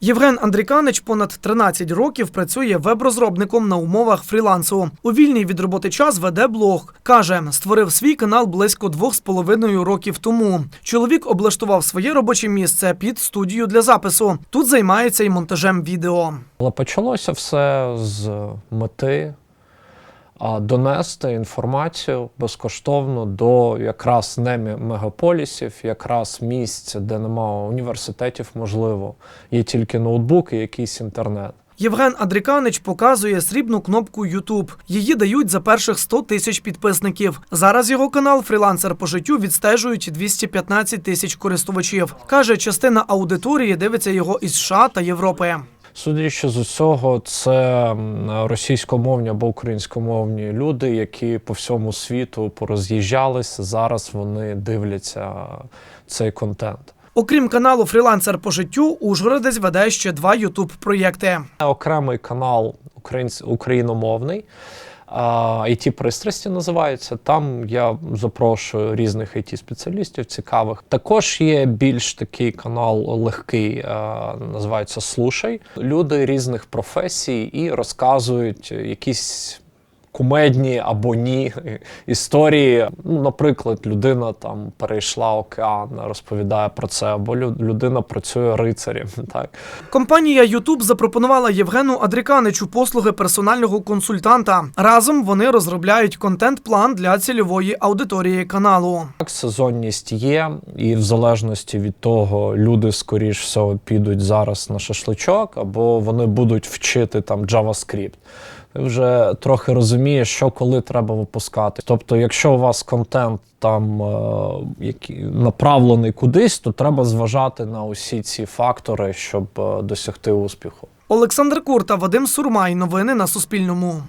Євген Андріканич понад 13 років працює веб-розробником на умовах фрілансу. У вільний від роботи час веде блог. Каже, створив свій канал близько двох з половиною років тому. Чоловік облаштував своє робоче місце під студію для запису. Тут займається і монтажем відео. Але почалося все з мети донести інформацію безкоштовно до якраз не мегаполісів, якраз місць, де немає університетів, можливо, є тільки ноутбук і якийсь інтернет. Євген Адріканич показує срібну кнопку YouTube. Її дають за перших 100 тисяч підписників. Зараз його канал Фрілансер по життю відстежують 215 тисяч користувачів. Каже, частина аудиторії дивиться його із США та Європи. Судячи з усього, це російськомовні або українськомовні люди, які по всьому світу пороз'їжджалися. Зараз вони дивляться цей контент. Окрім каналу Фрілансер по життю, Ужгородець веде ще два ютуб проєкти. окремий канал українсь- україномовний. It пристрасті називаються. Там я запрошую різних it спеціалістів цікавих. Також є більш такий канал легкий, називається Слушай. Люди різних професій і розказують якісь. Кумедні або ні історії. Ну, наприклад, людина там перейшла океан, розповідає про це, або лю- людина працює рицарем. Так Компанія YouTube запропонувала Євгену Адріканичу послуги персонального консультанта. Разом вони розробляють контент-план для цільової аудиторії каналу. Так, сезонність є, і в залежності від того, люди скоріш всього підуть зараз на шашличок, або вони будуть вчити там JavaScript. Ти вже трохи розумієш, що коли треба випускати. Тобто, якщо у вас контент там які який направлений кудись, то треба зважати на усі ці фактори, щоб е, досягти успіху. Олександр Курта, Вадим Сурмай. Новини на Суспільному.